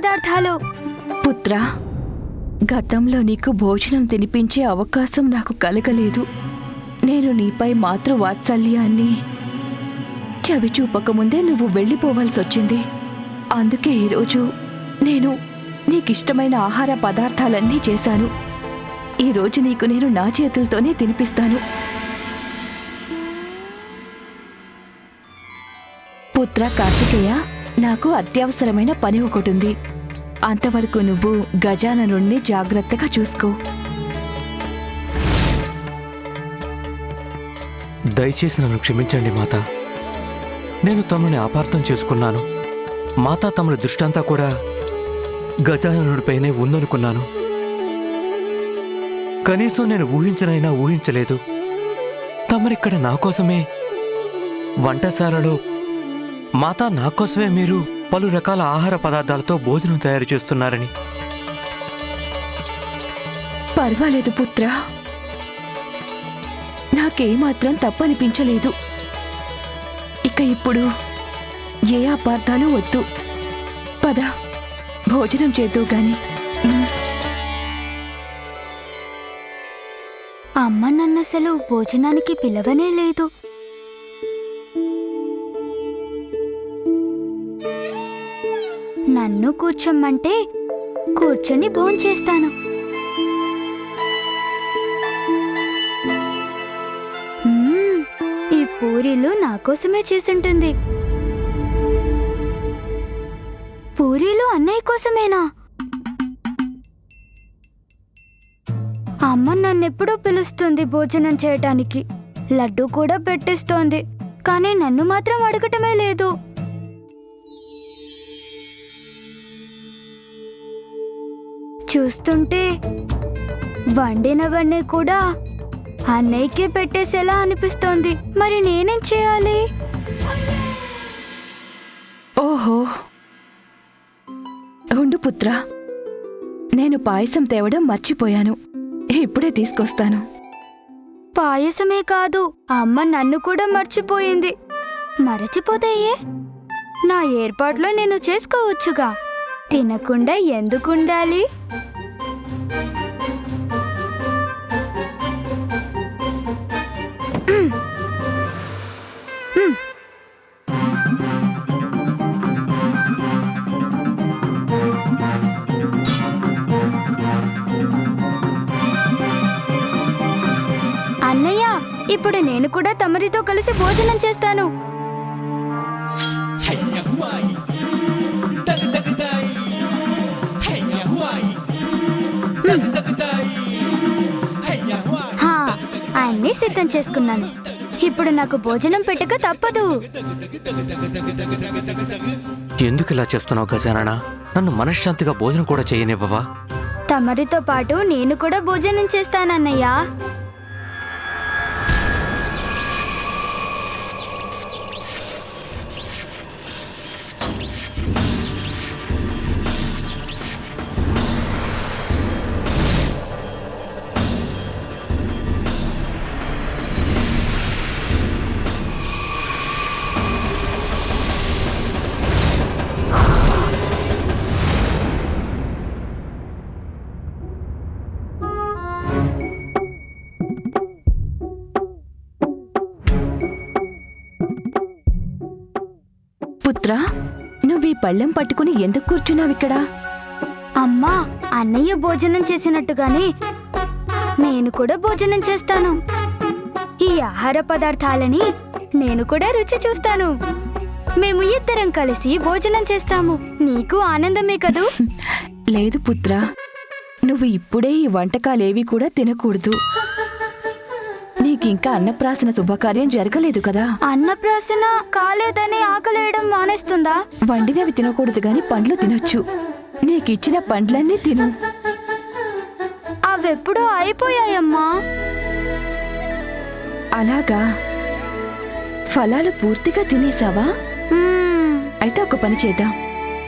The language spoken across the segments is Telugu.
పదార్థాలు. పుత్ర గతంలో నీకు భోజనం తినిపించే అవకాశం నాకు కలగలేదు. నేను నీపై మాతృ వాత్సల్యాన్ని చవిచూపకముందే నువ్వు వెళ్ళిపోవాల్సి వచ్చింది అందుకే ఈరోజు నేను నీకిష్టమైన ఆహార పదార్థాలన్నీ చేశాను. ఈరోజు నీకు నేను నా చేతులతోనే తినిపిస్తాను. పుత్ర కార్తికేయ నాకు అత్యవసరమైన పని ఒకటి ఉంది అంతవరకు నువ్వు గజాననుణ్ణి జాగ్రత్తగా చూసుకో. దయచేసి నన్ను క్షమించండి మాత. నేను తమని అపార్థం చేసుకున్నాను. మాతా తమని దృష్టంతా కూడా గజాననుడిపైనే ఉందనుకున్నాను. కనీసం నేను ఊహించనైనా ఊహించలేదు. తమరిక్కడ నా కోసమే వంటశాలలో మాతా నా కోసమే మీరు పలు రకాల ఆహార పదార్థాలతో భోజనం తయారు చేస్తున్నారని. పర్వాలేదు పుత్ర. నాకేమాత్రం తప్పనిపించలేదు. ఇక ఇప్పుడు ఏ అపార్థాలు వద్దు. పద భోజనం చేద్దు గాని. అమ్మ నన్నసలు భోజనానికి పిలవనే లేదు. నన్ను కూర్చోమ్మంటే కూర్చొని భోంచేస్తాను ఈ పూరీలు నా కోసమే చేసుంటుంది. పూరీలు అన్నయ్య కోసమేనా? అమ్మ నన్నెప్పుడూ పిలుస్తుంది భోజనం చేయటానికి. లడ్డు కూడా పెట్టిస్తోంది. కానీ నన్ను మాత్రం అడగటమే లేదు. చూస్తుంటే వండినవన్నీ కూడా అన్నయ్యకే పెట్టేసేలా అనిపిస్తోంది. మరి నేనేం చేయాలి? ఓహో. ఉండు పుత్ర. నేను పాయసం తేవడం మర్చిపోయాను. ఇప్పుడే తీసుకొస్తాను. పాయసమే కాదు అమ్మ నన్ను కూడా మర్చిపోయింది. మరచిపోతాయే? నా ఏర్పాట్లో నేను చేసుకోవచ్చుగా. తినకుండా ఎందుకుండాలి? అన్నయ్య ఇప్పుడు నేను కూడా తమరితో కలిసి భోజనం చేస్తాను. అన్నీ సిద్ధం చేసుకున్నాను. ఇప్పుడు నాకు భోజనం పెట్టక తప్పదు. ఎందుకు ఇలా చేస్తున్నావు గజానన? నన్ను మనశ్శాంతిగా భోజనం కూడా చేయనివ్వవా? తమరితో పాటు నేను కూడా భోజనం చేస్తానన్నయ్యా. పళ్ళెం పట్టుకుని ఎందుకు కూర్చున్నావిక్కడ అమ్మా అన్నయ్య భోజనం చేసినట్టుగానే నేను కూడా భోజనం చేస్తాను. ఈ ఆహార పదార్థాలని నేను కూడా రుచి చూస్తాను. మేము ఇద్దరం కలిసి భోజనం చేస్తాము. నీకు ఆనందమే కదూ? లేదు పుత్ర నువ్వు ఇప్పుడే ఈ వంటకాలేవి కూడా తినకూడదు. నీకింకా అన్నప్రాసన శుభకార్యం జరగలేదు కదా. అన్నప్రాసన కాలేదని ఆకలేయడం మానేస్తుందా? వండినవి తినకూడదు గాని పండ్లు తినొచ్చు. నీకిచ్చిన పండ్లన్నీ తిను. అవెప్పుడో అయిపోయాయమ్మా. అలాగా? ఫలాలు పూర్తిగా తినేసావా. అయితే ఒక పని చేద్దాం.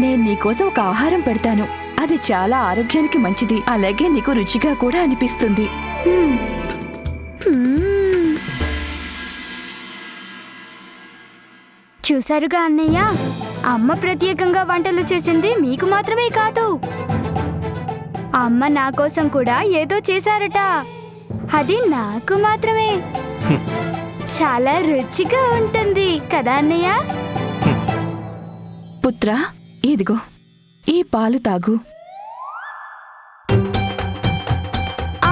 నేను నీకోసం ఒక ఆహారం పెడతాను. అది చాలా ఆరోగ్యానికి మంచిది. అలాగే నీకు రుచిగా కూడా అనిపిస్తుంది. చూసారుగా అన్నయ్య? అమ్మ ప్రత్యేకంగా వంటలు చేసింది మీకు మాత్రమే కాదు. అమ్మ నా కోసం కూడా ఏదో చేశారట. అది నాకు మాత్రమే. చాలా రుచిగా ఉంటుంది కదా అన్నయ్య? పుత్రా ఇదిగో ఈ పాలు తాగు.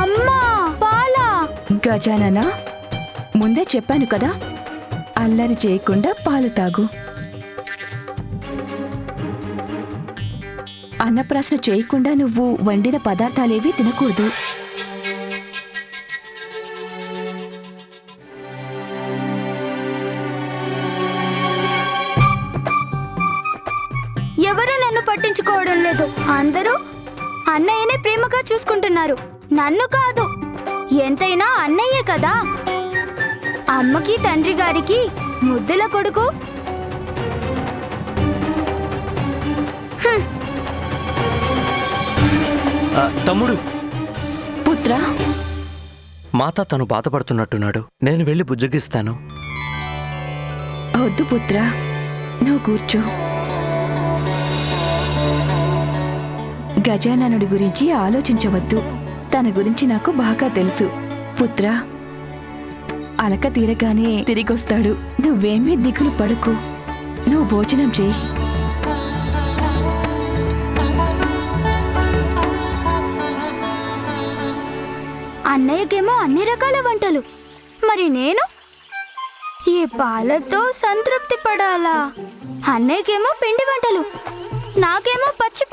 అమ్మా పాలా? గజానన ముందే చెప్పాను కదా అల్లరి చేయకుండా పాలు తాగు. అన్నప్రాసన చేయకుండా నువ్వు వండిన పదార్థాలేవి తినకూడదు. ఎవరు నన్ను పట్టించుకోవడం లేదు. అందరూ అన్నయ్యనే ప్రేమగా చూసుకుంటున్నారు. నన్ను కాదు. ఎంతైనా అన్నయ్యే కదా. అమ్మకి తండ్రి గారికి ముద్దుల కొడుకు? ఆ, తమ్ముడు. పుత్రా. మాత తను బాధపడుతున్నట్టున్నాడు. నేను వెళ్ళి బుజ్జగిస్తాను. వద్దు పుత్రా. నువ్వు కూర్చో. గజాననుడి గురించి ఆలోచించవద్దు. తన గురించి నాకు బాగా తెలుసు. పుత్రా. అలక తీరగానే తిరిగొస్తాడు. నువ్వేమీ దిగులు పడుకు. నువ్వు భోజనం చేయి. అన్నయ్యకేమో అన్ని రకాల వంటలు. మరి నేను? ఈ పాలతో సంతృప్తి పడాలా? అన్నయ్యకేమో పిండి వంటలు. నాకేమో పచ్చి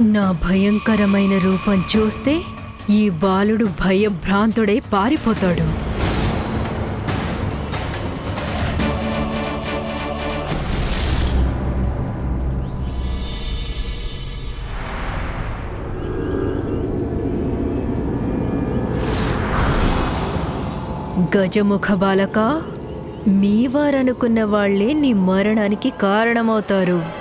నా భయంకరమైన రూపం చూస్తే ఈ బాలుడు భయభ్రాంతుడై పారిపోతాడు. గజముఖ బాలక మీ వారనుకున్న వాళ్ళే నీ మరణానికి కారణమవుతారు.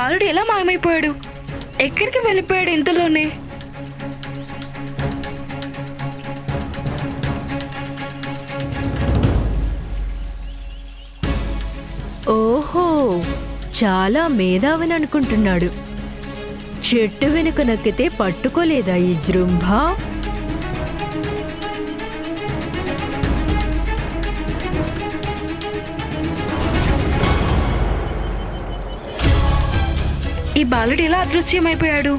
బాలుడు ఎలా మాయమైపోయాడు? ఎక్కడికి వెళ్ళిపోయాడు ఇంతలోనే? ఓహో చాలా మేధావిని అనుకుంటున్నాడు. చెట్టు వెనుక నక్కితే పట్టుకోలేదా ఈ జృంభ? ఈ బాలుడు ఎలా అదృశ్యమైపోయాడు.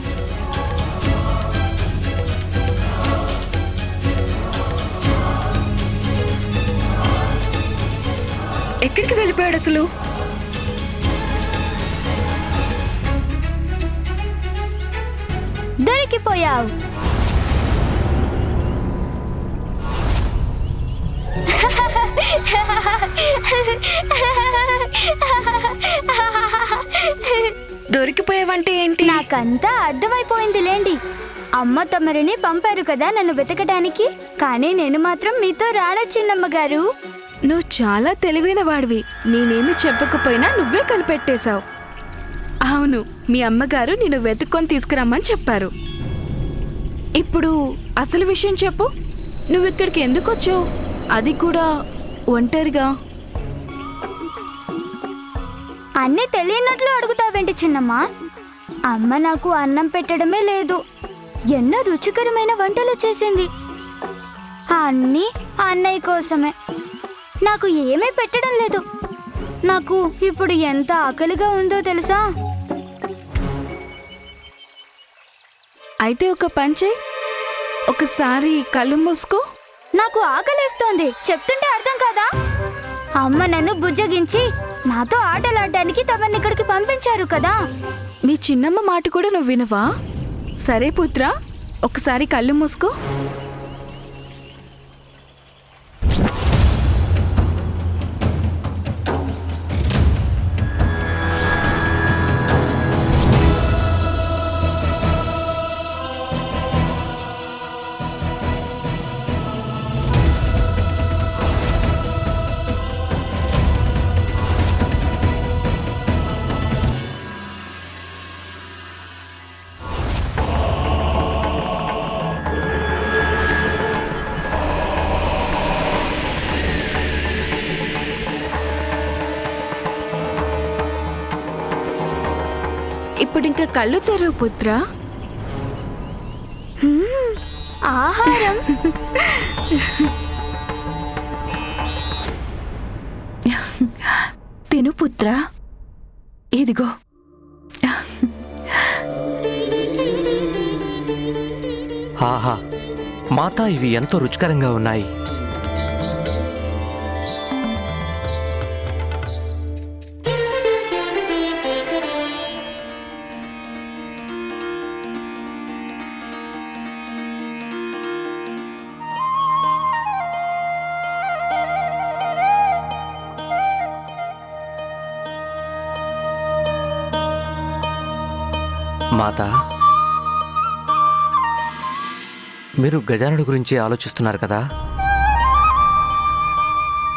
ఎక్కడికి వెళ్ళిపోయాడు అసలు? దొరికిపోయావు. దొరికిపోయావంటే ఏంటి? నాకంతా అర్థమైపోయింది లేండి అమ్మ తమరిని పంపారు కదా నన్ను వెతకడానికి కానీ నేను మాత్రం మీతో రాను చిన్నమ్మ గారు. నువ్వు చాలా తెలివైన వాడివి. నేనేమి చెప్పకపోయినా నువ్వే కనిపెట్టేశావు. అవును మీ అమ్మగారు నిన్ను వెతుక్కొని తీసుకురమ్మని చెప్పారు. ఇప్పుడు అసలు విషయం చెప్పు. నువ్వు ఇక్కడికి ఎందుకు వచ్చావు అది కూడా ఒంటరిగా. అన్నీ తెలియనట్లు అడుగుతావేంటి చిన్నమ్మ? అమ్మ నాకు అన్నం పెట్టడమే లేదు. ఎన్నో రుచికరమైన వంటలు చేసింది. అన్నీ అన్నయ్య కోసమే. నాకు ఏమీ పెట్టడం లేదు. నాకు ఇప్పుడు ఎంత ఆకలిగా ఉందో తెలుసా? అయితే ఒక పంచే ఒకసారి కళ్ళు మూసుకో. నాకు ఆకలేస్తోంది. చెప్తుంటే అర్థం కాదా? అమ్మ నన్ను బుజ్జగించి నాతో ఆటలాడడానికి తమని ఇక్కడికి పంపించారు కదా. మీ చిన్నమ్మ మాట కూడా నువ్వు వినవా? సరే పుత్ర ఒకసారి కళ్ళు మూసుకో. ఇంకా కళ్ళు తెరువు పుత్ర. ఆహారం. తిను పుత్రా. ఇదిగో. ఆహా మాతా ఇవి ఎంతో రుచికరంగా ఉన్నాయి. మాత. మీరు గజానుడి గురించి ఆలోచిస్తున్నారు కదా?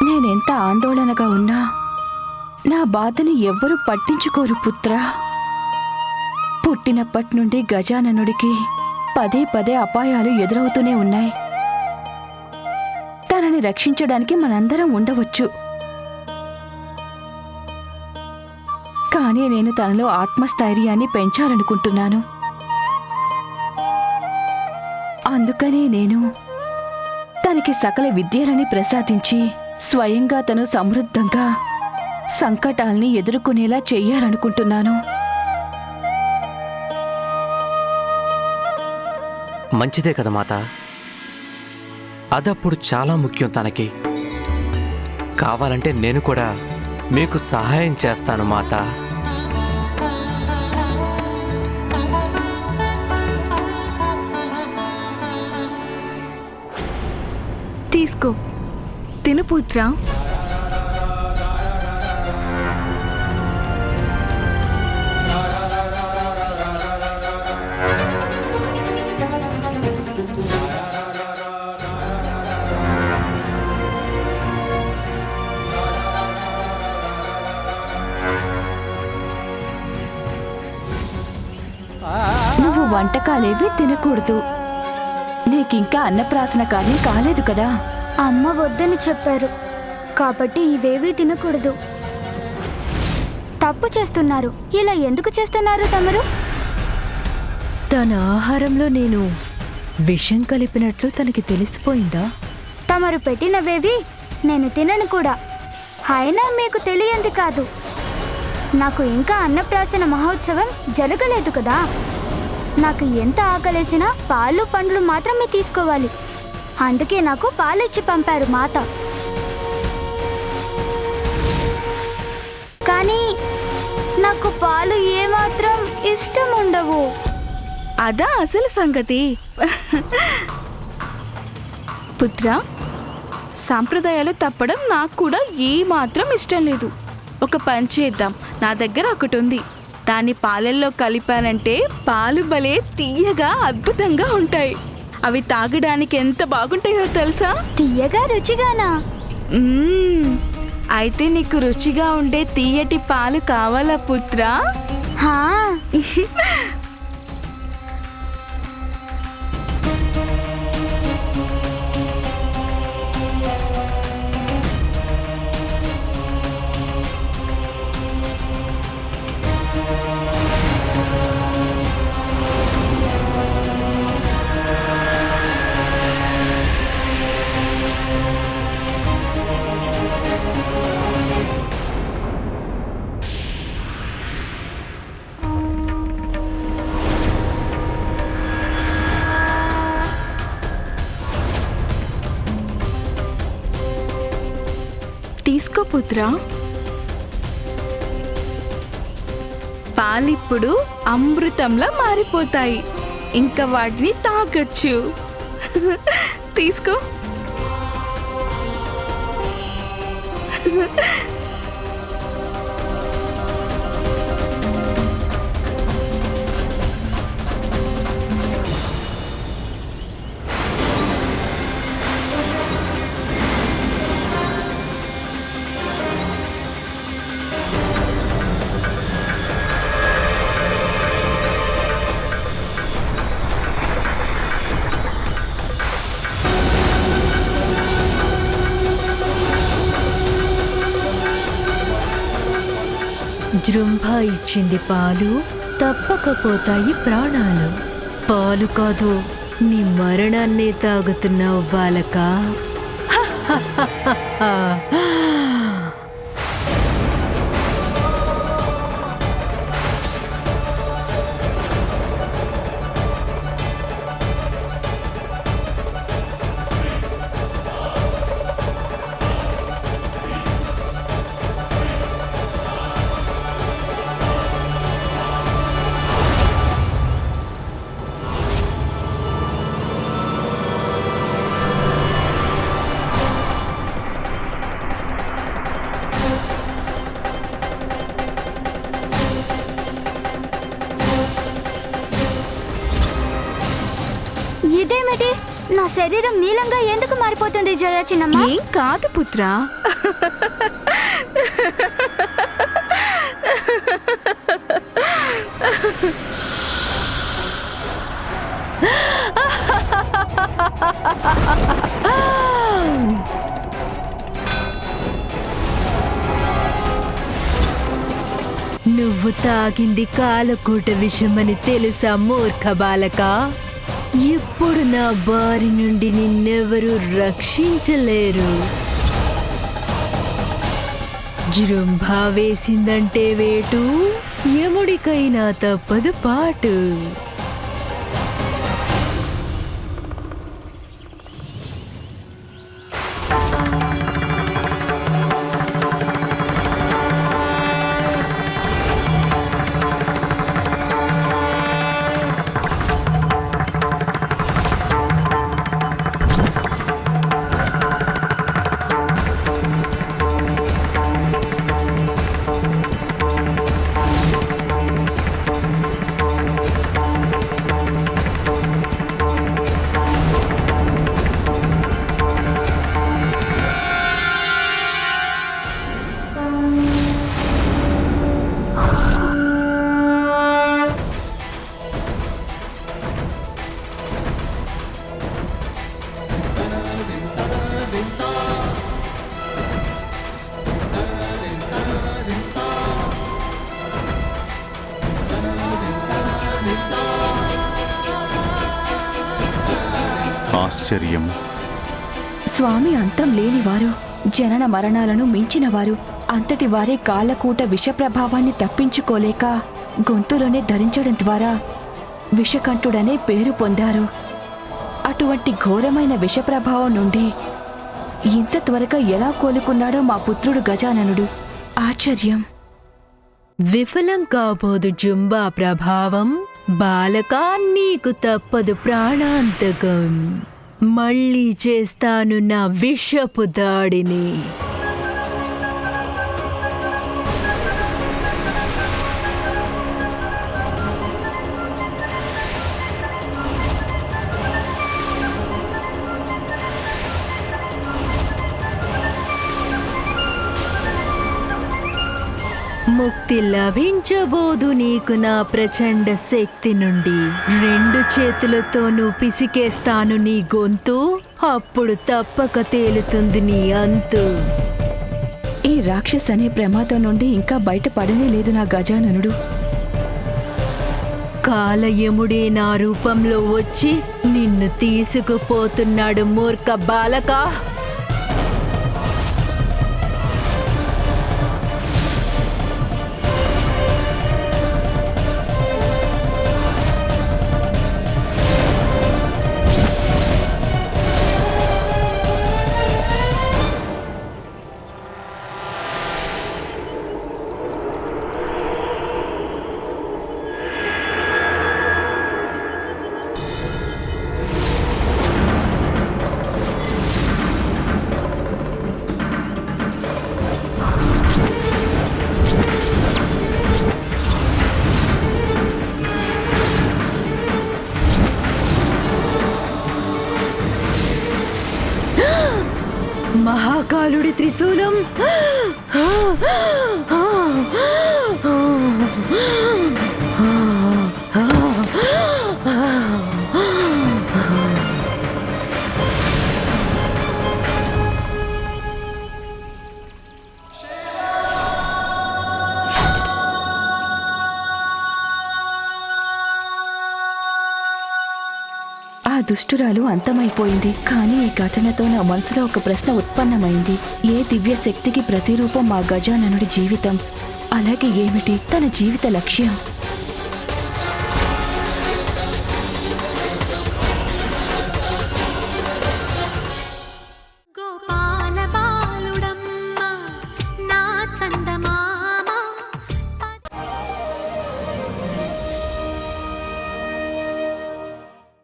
నేనెంత ఆందోళనగా ఉన్నా నా బాధని ఎవ్వరూ పట్టించుకోరు పుత్ర. పుట్టినప్పటి నుండి గజాననుడికి పదే పదే అపాయాలు ఎదురవుతూనే ఉన్నాయి. తనని రక్షించడానికి మనందరం ఉండవచ్చు. అలానే నేను తనలో ఆత్మస్థైర్యాన్ని పెంచాలనుకుంటున్నాను. అందుకనే నేను తనకి సకల విద్యలని ప్రసాదించి స్వయంగా తను సమృద్ధంగా సంకటాల్ని ఎదుర్కొనేలా చెయ్యాలనుకుంటున్నాను మంచిదే కదా మాత. అదప్పుడు చాలా ముఖ్యం తనకి. కావాలంటే నేను కూడా మీకు సహాయం చేస్తాను మాత. తీసుకో. తిను పుత్ర. నువ్వు వంటకాలేవి తినకూడదు. నీకింకా అన్నప్రాసన కార్యం కాలేదు కదా. అమ్మ వద్దని చెప్పారు. కాబట్టి ఇవేవీ తినకూడదు. తప్పు చేస్తున్నారు. ఇలా ఎందుకు చేస్తున్నారు తమరు? తన ఆహారంలో నేను విషం కలిపినట్లు తనకి తెలిసిపోయిందా? తమరు పెట్టినవేవి నేను తినను కూడా. అయినా మీకు తెలియంది కాదు. నాకు ఇంకా అన్నప్రాసన మహోత్సవం జరగలేదు కదా. నాకు ఎంత ఆకలేసినా పాలు పండ్లు మాత్రమే తీసుకోవాలి. అందుకే నాకు పాలిచ్చి పంపారు మాత. కానీ నాకు పాలు ఏమాత్రం ఇష్టం ఉండవు అదా అసలు సంగతి. పుత్ర సాంప్రదాయాలు తప్పడం నాకు కూడా ఏమాత్రం ఇష్టం లేదు. ఒక పని చేద్దాం నా దగ్గర ఒకటి ఉంది దాన్ని పాలల్లో కలిపానంటే పాలు భలే తీయగా అద్భుతంగా ఉంటాయి. అవి తాగడానికి ఎంత బాగుంటాయో తెలుసా? తీయగా రుచిగానా? మ్మ్. అయితే నీకు రుచిగా ఉండే తీయటి పాలు కావాలా పుత్రా? హా. తీసుకో పాలిప్పుడు అమృతంలా మారిపోతాయి. ఇంకా వాటిని తాగొచ్చు. తీసుకో. ఇచ్చింది పాలు తప్పకపోతాయి ప్రాణాలు. పాలు కాదు నీ మరణాన్నే తాగుతున్నావు బాలక. ఇదేమిటి? నా శరీరం నీలంగా ఎందుకు మారిపోతుంది జయ చిన్నమ్మ? ఏం కాదు పుత్రా. నువ్వు తాగింది కాలకూట విషమని తెలుసా మూర్ఖ బాలక? ఇప్పుడు నా బారి నుండి నిన్నెవరూ రక్షించలేరు. జృంభా వేసిందంటే వేటు యముడికైనా తప్పదు పాటు. జనన మరణాలను మించినవారు అంతటి వారే కాళ్ళకూట విష ప్రభావాన్ని తప్పించుకోలేక గొంతులోనే ధరించడం ద్వారా విషకంఠుడనే పేరు పొందారు. అటువంటి ఘోరమైన విష ప్రభావం నుండి ఇంత త్వరగా ఎలా కోలుకున్నాడో మా పుత్రుడు గజాననుడు. ఆశ్చర్యం. విఫలం కాబోదు జుంబా ప్రభావం బాలకా నీకు తప్పదు ప్రాణాంతకం. మళ్ళీ చేస్తాను నా విషపు దాడిని. ముక్తి లభించబోదు నీకు నా ప్రచండ శక్తి నుండి. రెండు చేతులతోనూ పిసికేస్తాను నీ గొంతు అప్పుడు తప్పక తేలుతుంది నీ అంతు. ఈ రాక్షస్ అనే ప్రమాదం నుండి ఇంకా బయటపడనే లేదు నా గజాననుడు. కాలయముడే నా రూపంలో వచ్చి నిన్ను తీసుకుపోతున్నాడు మూర్ఖ బాలకా. ఆ దుష్టురాలు అంతమైపోయింది. కానీ ఈ ఘటనతో నా మనసులో ఒక ప్రశ్న ఉత్పన్నమైంది. ఏ దివ్య శక్తికి ప్రతిరూపం మా గజాననుడి జీవితం? అలాగే ఏమిటి? తన జీవిత లక్ష్యం?